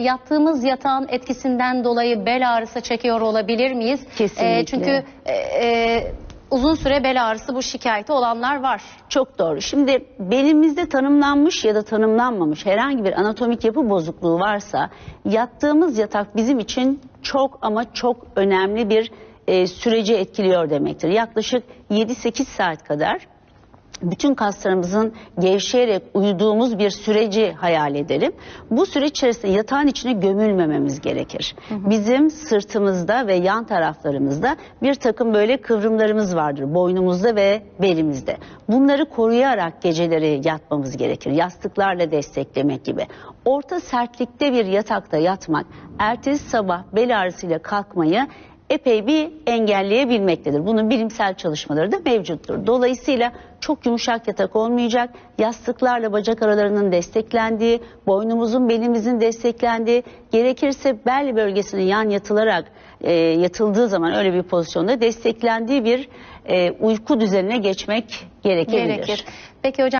Yattığımız yatağın etkisinden dolayı bel ağrısı çekiyor olabilir miyiz? Kesinlikle. Ee, çünkü e, e, uzun süre bel ağrısı bu şikayeti olanlar var. Çok doğru. Şimdi belimizde tanımlanmış ya da tanımlanmamış herhangi bir anatomik yapı bozukluğu varsa yattığımız yatak bizim için çok ama çok önemli bir e, süreci etkiliyor demektir. Yaklaşık 7-8 saat kadar bütün kaslarımızın gevşeyerek uyuduğumuz bir süreci hayal edelim. Bu süreç içerisinde yatağın içine gömülmememiz gerekir. Bizim sırtımızda ve yan taraflarımızda bir takım böyle kıvrımlarımız vardır. Boynumuzda ve belimizde. Bunları koruyarak geceleri yatmamız gerekir. Yastıklarla desteklemek gibi. Orta sertlikte bir yatakta yatmak, ertesi sabah bel ağrısıyla kalkmayı epey bir engelleyebilmektedir. Bunun bilimsel çalışmaları da mevcuttur. Dolayısıyla çok yumuşak yatak olmayacak. Yastıklarla bacak aralarının desteklendiği, boynumuzun belimizin desteklendiği, gerekirse bel bölgesinin yan yatılarak e, yatıldığı zaman öyle bir pozisyonda desteklendiği bir e, uyku düzenine geçmek gerekebilir. Gerekir. Peki hocam